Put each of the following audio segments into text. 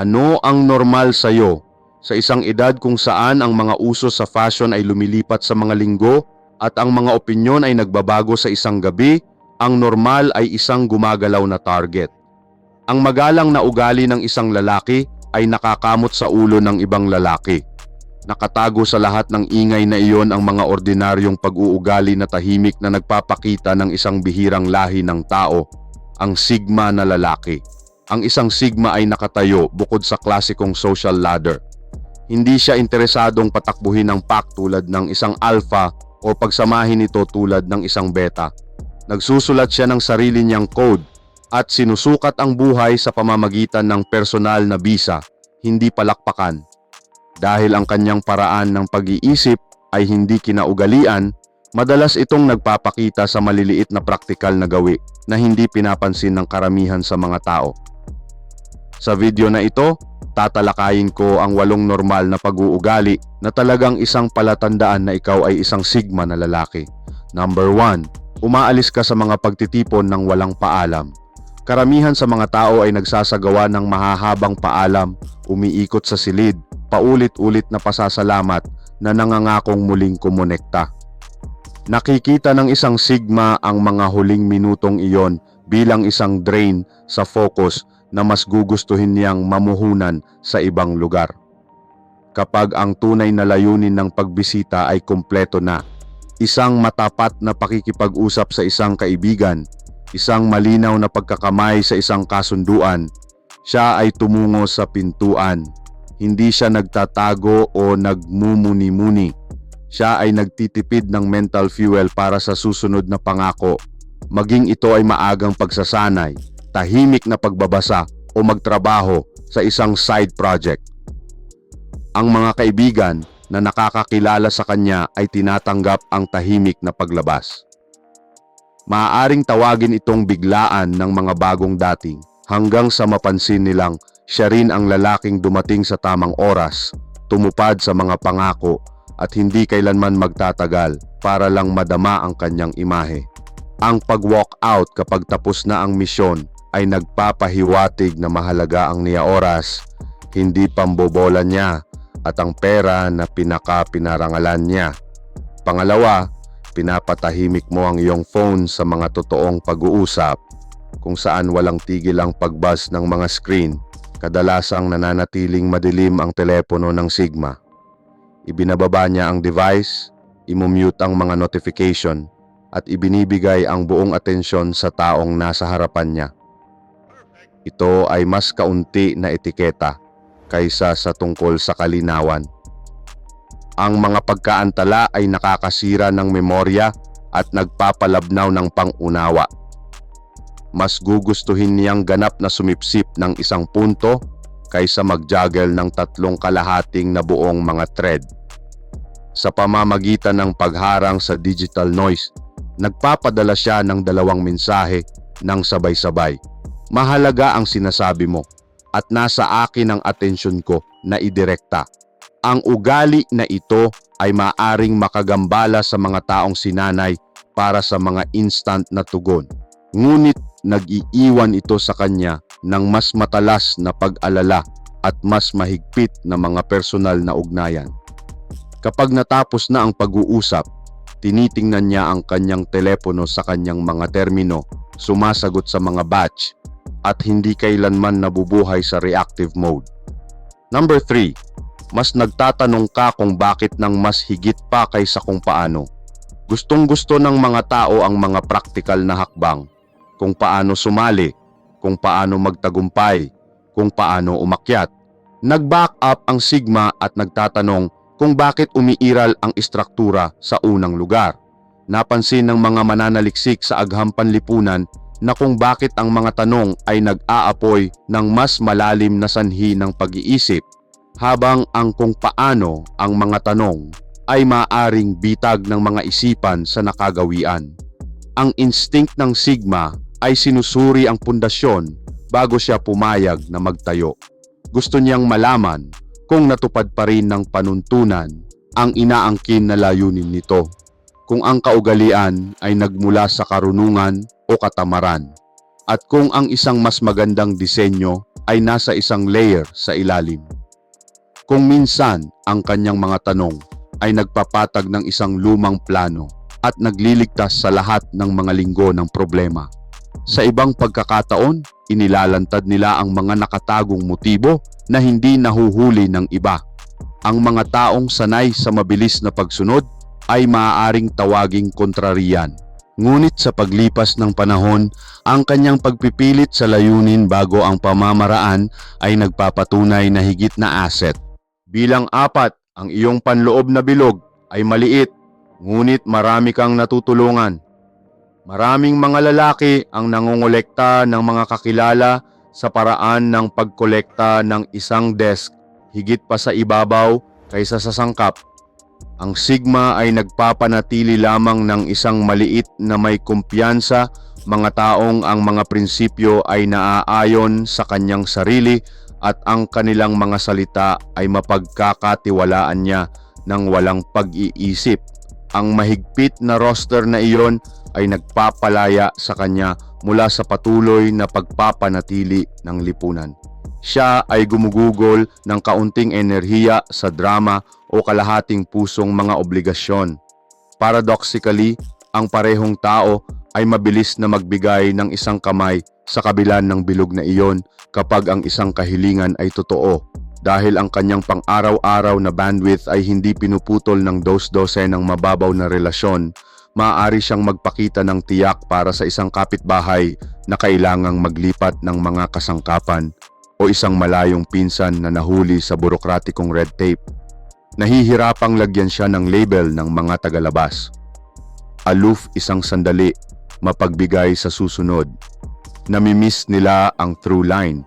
Ano ang normal sa'yo sa isang edad kung saan ang mga uso sa fashion ay lumilipat sa mga linggo at ang mga opinyon ay nagbabago sa isang gabi, ang normal ay isang gumagalaw na target. Ang magalang na ugali ng isang lalaki ay nakakamot sa ulo ng ibang lalaki. Nakatago sa lahat ng ingay na iyon ang mga ordinaryong pag-uugali na tahimik na nagpapakita ng isang bihirang lahi ng tao, ang sigma na lalaki. Ang isang sigma ay nakatayo bukod sa klasikong social ladder. Hindi siya interesadong patakbuhin ng pack tulad ng isang alpha o pagsamahin ito tulad ng isang beta. Nagsusulat siya ng sarili niyang code at sinusukat ang buhay sa pamamagitan ng personal na bisa, hindi palakpakan. Dahil ang kanyang paraan ng pag-iisip ay hindi kinaugalian, madalas itong nagpapakita sa maliliit na praktikal na gawi na hindi pinapansin ng karamihan sa mga tao. Sa video na ito, tatalakayin ko ang walong normal na pag-uugali na talagang isang palatandaan na ikaw ay isang sigma na lalaki. Number 1. Umaalis ka sa mga pagtitipon ng walang paalam. Karamihan sa mga tao ay nagsasagawa ng mahahabang paalam, umiikot sa silid, paulit-ulit na pasasalamat na nangangakong muling kumonekta. Nakikita ng isang sigma ang mga huling minutong iyon bilang isang drain sa focus na mas gugustuhin niyang mamuhunan sa ibang lugar. Kapag ang tunay na layunin ng pagbisita ay kumpleto na, isang matapat na pakikipag-usap sa isang kaibigan, isang malinaw na pagkakamay sa isang kasunduan, siya ay tumungo sa pintuan. Hindi siya nagtatago o nagmumuni-muni. Siya ay nagtitipid ng mental fuel para sa susunod na pangako. Maging ito ay maagang pagsasanay, tahimik na pagbabasa o magtrabaho sa isang side project. Ang mga kaibigan na nakakakilala sa kanya ay tinatanggap ang tahimik na paglabas. Maaaring tawagin itong biglaan ng mga bagong dating hanggang sa mapansin nilang siya rin ang lalaking dumating sa tamang oras, tumupad sa mga pangako at hindi kailanman magtatagal para lang madama ang kanyang imahe. Ang pag-walk out kapag tapos na ang misyon ay nagpapahiwatig na mahalaga ang niya oras, hindi pambobola niya at ang pera na pinaka-pinarangalan niya. Pangalawa, pinapatahimik mo ang iyong phone sa mga totoong pag-uusap kung saan walang tigil ang pagbuzz ng mga screen, kadalasang nananatiling madilim ang telepono ng Sigma. Ibinababa niya ang device, imumute ang mga notification, at ibinibigay ang buong atensyon sa taong nasa harapan niya. Ito ay mas kaunti na etiketa kaysa sa tungkol sa kalinawan. Ang mga pagkaantala ay nakakasira ng memorya at nagpapalabnaw ng pangunawa. Mas gugustuhin niyang ganap na sumipsip ng isang punto kaysa mag-juggle ng tatlong kalahating na buong mga thread. Sa pamamagitan ng pagharang sa digital noise, nagpapadala siya ng dalawang mensahe ng sabay-sabay. Mahalaga ang sinasabi mo at nasa akin ang atensyon ko na idirekta. Ang ugali na ito ay maaring makagambala sa mga taong sinanay para sa mga instant na tugon. Ngunit nag-iiwan ito sa kanya ng mas matalas na pag-alala at mas mahigpit na mga personal na ugnayan. Kapag natapos na ang pag-uusap, tinitingnan niya ang kanyang telepono sa kanyang mga termino, sumasagot sa mga batch, at hindi kailanman nabubuhay sa reactive mode. Number 3, mas nagtatanong ka kung bakit nang mas higit pa kaysa kung paano. Gustong gusto ng mga tao ang mga praktikal na hakbang, kung paano sumali, kung paano magtagumpay, kung paano umakyat. Nag-back up ang Sigma at nagtatanong kung bakit umiiral ang istruktura sa unang lugar. Napansin ng mga mananaliksik sa agham panlipunan na kung bakit ang mga tanong ay nag-aapoy ng mas malalim na sanhi ng pag-iisip habang ang kung paano ang mga tanong ay maaring bitag ng mga isipan sa nakagawian. Ang instinct ng Sigma ay sinusuri ang pundasyon bago siya pumayag na magtayo. Gusto niyang malaman kung natupad pa rin ng panuntunan ang inaangkin na layunin nito. Kung ang kaugalian ay nagmula sa karunungan o katamaran. At kung ang isang mas magandang disenyo ay nasa isang layer sa ilalim. Kung minsan ang kanyang mga tanong ay nagpapatag ng isang lumang plano at nagliligtas sa lahat ng mga linggo ng problema. Sa ibang pagkakataon, inilalantad nila ang mga nakatagong motibo na hindi nahuhuli ng iba. Ang mga taong sanay sa mabilis na pagsunod ay maaaring tawaging kontrarian. Ngunit sa paglipas ng panahon, ang kanyang pagpipilit sa layunin bago ang pamamaraan ay nagpapatunay na higit na asset. Bilang apat, ang iyong panloob na bilog ay maliit, ngunit marami kang natutulungan. Maraming mga lalaki ang nangongolekta ng mga kakilala sa paraan ng pagkolekta ng isang desk higit pa sa ibabaw kaysa sa sangkap. Ang sigma ay nagpapanatili lamang ng isang maliit na may kumpiyansa mga taong ang mga prinsipyo ay naaayon sa kanyang sarili at ang kanilang mga salita ay mapagkakatiwalaan niya ng walang pag-iisip. Ang mahigpit na roster na iyon ay nagpapalaya sa kanya mula sa patuloy na pagpapanatili ng lipunan. Siya ay gumugugol ng kaunting enerhiya sa drama o kalahating pusong mga obligasyon. Paradoxically, ang parehong tao ay mabilis na magbigay ng isang kamay sa kabilan ng bilog na iyon kapag ang isang kahilingan ay totoo dahil ang kanyang pang-araw-araw na bandwidth ay hindi pinuputol ng dos-dose ng mababaw na relasyon, maaari siyang magpakita ng tiyak para sa isang kapitbahay na kailangang maglipat ng mga kasangkapan o isang malayong pinsan na nahuli sa burokratikong red tape. Nahihirapang lagyan siya ng label ng mga tagalabas. Aloof isang sandali, mapagbigay sa susunod. Namimiss nila ang through line.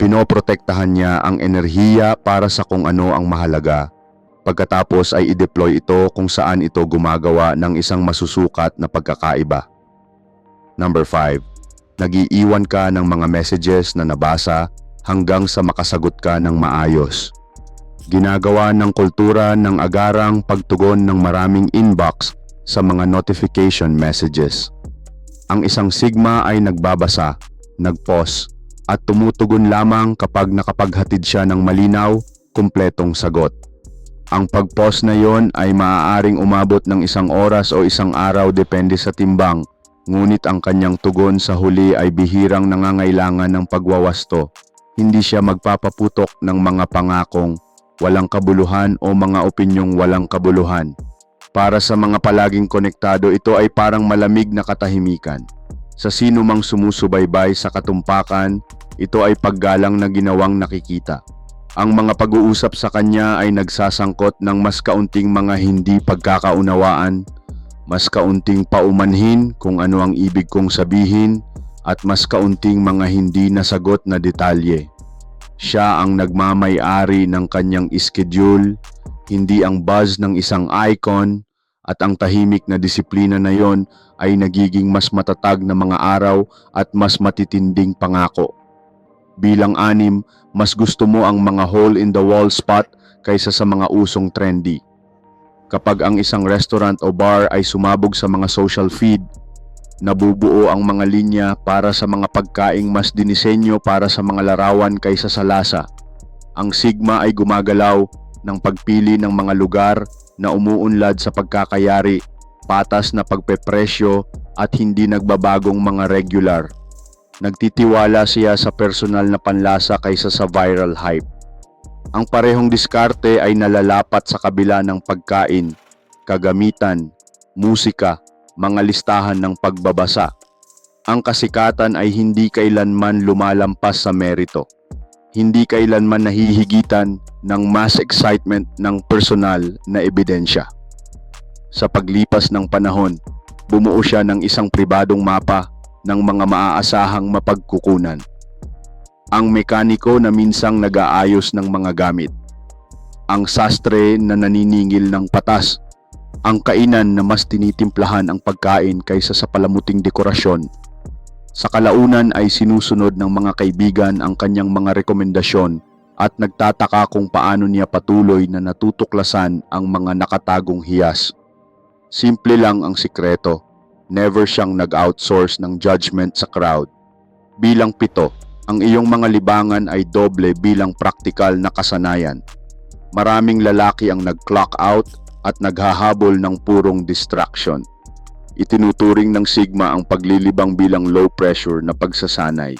Pinoprotektahan niya ang enerhiya para sa kung ano ang mahalaga. Pagkatapos ay i-deploy ito kung saan ito gumagawa ng isang masusukat na pagkakaiba. Number 5. Nagiiwan ka ng mga messages na nabasa hanggang sa makasagot ka ng maayos. Ginagawa ng kultura ng agarang pagtugon ng maraming inbox sa mga notification messages. Ang isang sigma ay nagbabasa, nagpause, at tumutugon lamang kapag nakapaghatid siya ng malinaw, kumpletong sagot. Ang pag-pause na yon ay maaaring umabot ng isang oras o isang araw depende sa timbang, ngunit ang kanyang tugon sa huli ay bihirang nangangailangan ng pagwawasto. Hindi siya magpapaputok ng mga pangakong walang kabuluhan o mga opinyong walang kabuluhan. Para sa mga palaging konektado, ito ay parang malamig na katahimikan. Sa sino mang sumusubaybay sa katumpakan, ito ay paggalang na ginawang nakikita. Ang mga pag-uusap sa kanya ay nagsasangkot ng mas kaunting mga hindi pagkakaunawaan, mas kaunting paumanhin kung ano ang ibig kong sabihin, at mas kaunting mga hindi nasagot na detalye. Siya ang nagmamay-ari ng kanyang schedule, hindi ang buzz ng isang icon, at ang tahimik na disiplina na yon ay nagiging mas matatag na mga araw at mas matitinding pangako. Bilang anim, mas gusto mo ang mga hole-in-the-wall spot kaysa sa mga usong trendy. Kapag ang isang restaurant o bar ay sumabog sa mga social feed, nabubuo ang mga linya para sa mga pagkaing mas dinisenyo para sa mga larawan kaysa sa lasa. Ang Sigma ay gumagalaw ng pagpili ng mga lugar na umuunlad sa pagkakayari, patas na pagpepresyo at hindi nagbabagong mga regular. Nagtitiwala siya sa personal na panlasa kaysa sa viral hype. Ang parehong diskarte ay nalalapat sa kabila ng pagkain, kagamitan, musika, mga listahan ng pagbabasa. Ang kasikatan ay hindi kailanman lumalampas sa merito. Hindi kailanman nahihigitan ng mass excitement ng personal na ebidensya. Sa paglipas ng panahon, bumuo siya ng isang pribadong mapa ng mga maaasahang mapagkukunan. Ang mekaniko na minsang nag-aayos ng mga gamit. Ang sastre na naniningil ng patas. Ang kainan na mas tinitimplahan ang pagkain kaysa sa palamuting dekorasyon. Sa kalaunan ay sinusunod ng mga kaibigan ang kanyang mga rekomendasyon at nagtataka kung paano niya patuloy na natutuklasan ang mga nakatagong hiyas. Simple lang ang sikreto. Never siyang nag-outsource ng judgment sa crowd. Bilang pito, Ang iyong mga libangan ay doble bilang praktikal na kasanayan. Maraming lalaki ang nag-clock out at naghahabol ng purong distraction. Itinuturing ng Sigma ang paglilibang bilang low pressure na pagsasanay.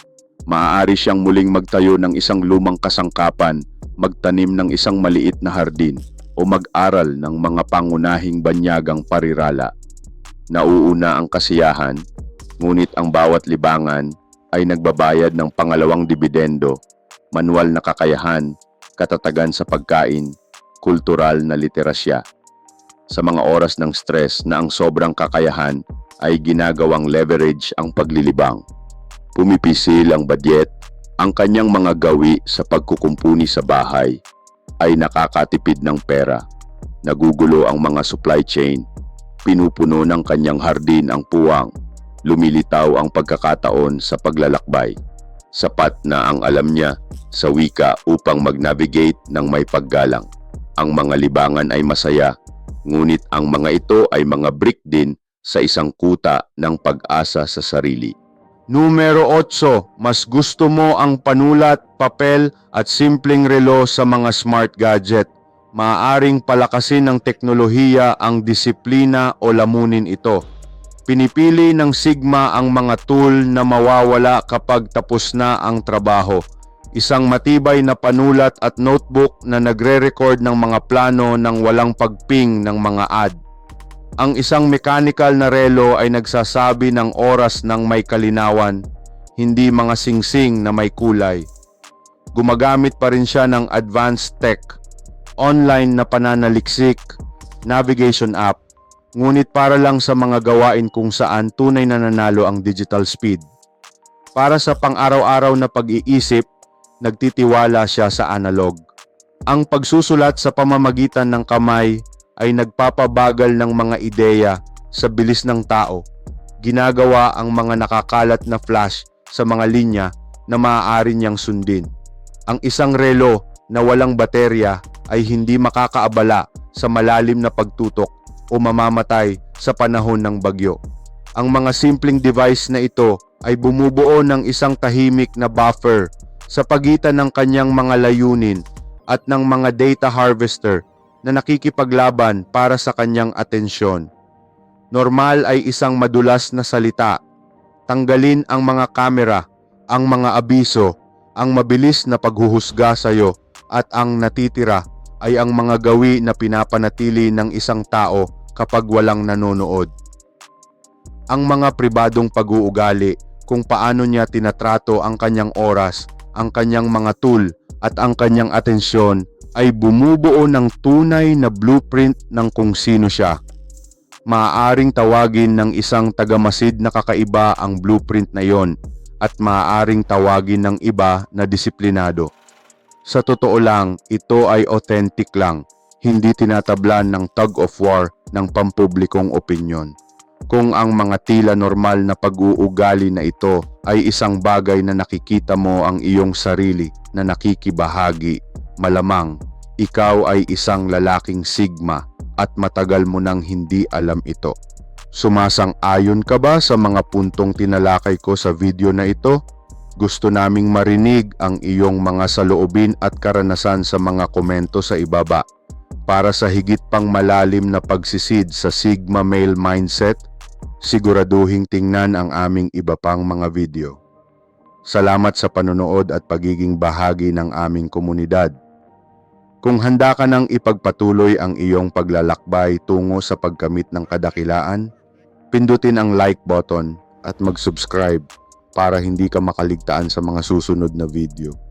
Maaari siyang muling magtayo ng isang lumang kasangkapan, magtanim ng isang maliit na hardin, o mag-aral ng mga pangunahing banyagang parirala. Nauuna ang kasiyahan, ngunit ang bawat libangan ay nagbabayad ng pangalawang dibidendo, manual na kakayahan, katatagan sa pagkain, kultural na literasya. Sa mga oras ng stress na ang sobrang kakayahan ay ginagawang leverage ang paglilibang. Pumipisil ang budget, ang kanyang mga gawi sa pagkukumpuni sa bahay ay nakakatipid ng pera. Nagugulo ang mga supply chain, pinupuno ng kanyang hardin ang puwang, lumilitaw ang pagkakataon sa paglalakbay. Sapat na ang alam niya sa wika upang mag-navigate ng may paggalang. Ang mga libangan ay masaya, ngunit ang mga ito ay mga brick din sa isang kuta ng pag-asa sa sarili. Numero 8, mas gusto mo ang panulat, papel at simpleng relo sa mga smart gadget. Maaaring palakasin ng teknolohiya ang disiplina o lamunin ito. Pinipili ng Sigma ang mga tool na mawawala kapag tapos na ang trabaho. Isang matibay na panulat at notebook na nagre-record ng mga plano ng walang pagping ng mga ad. Ang isang mechanical na relo ay nagsasabi ng oras ng may kalinawan, hindi mga singsing na may kulay. Gumagamit pa rin siya ng advanced tech, online na pananaliksik, navigation app, ngunit para lang sa mga gawain kung saan tunay na nanalo ang digital speed. Para sa pang-araw-araw na pag-iisip, nagtitiwala siya sa analog. Ang pagsusulat sa pamamagitan ng kamay ay nagpapabagal ng mga ideya sa bilis ng tao. Ginagawa ang mga nakakalat na flash sa mga linya na maaari niyang sundin. Ang isang relo na walang baterya ay hindi makakaabala sa malalim na pagtutok o mamamatay sa panahon ng bagyo. Ang mga simpleng device na ito ay bumubuo ng isang tahimik na buffer sa pagitan ng kanyang mga layunin at ng mga data harvester na nakikipaglaban para sa kanyang atensyon. Normal ay isang madulas na salita. Tanggalin ang mga kamera, ang mga abiso, ang mabilis na paghuhusga sa iyo at ang natitira ay ang mga gawi na pinapanatili ng isang tao kapag walang nanonood. Ang mga pribadong pag-uugali kung paano niya tinatrato ang kanyang oras, ang kanyang mga tool at ang kanyang atensyon ay bumubuo ng tunay na blueprint ng kung sino siya. Maaaring tawagin ng isang tagamasid na kakaiba ang blueprint na yon at maaaring tawagin ng iba na disiplinado. Sa totoo lang, ito ay authentic lang, hindi tinatablan ng tug of war ng pampublikong opinyon. Kung ang mga tila normal na pag-uugali na ito ay isang bagay na nakikita mo ang iyong sarili na nakikibahagi, malamang ikaw ay isang lalaking sigma at matagal mo nang hindi alam ito. Sumasang-ayon ka ba sa mga puntong tinalakay ko sa video na ito? Gusto naming marinig ang iyong mga saloobin at karanasan sa mga komento sa ibaba. Para sa higit pang malalim na pagsisid sa Sigma Male Mindset, siguraduhing tingnan ang aming iba pang mga video. Salamat sa panonood at pagiging bahagi ng aming komunidad. Kung handa ka nang ipagpatuloy ang iyong paglalakbay tungo sa pagkamit ng kadakilaan, pindutin ang like button at mag-subscribe para hindi ka makaligtaan sa mga susunod na video.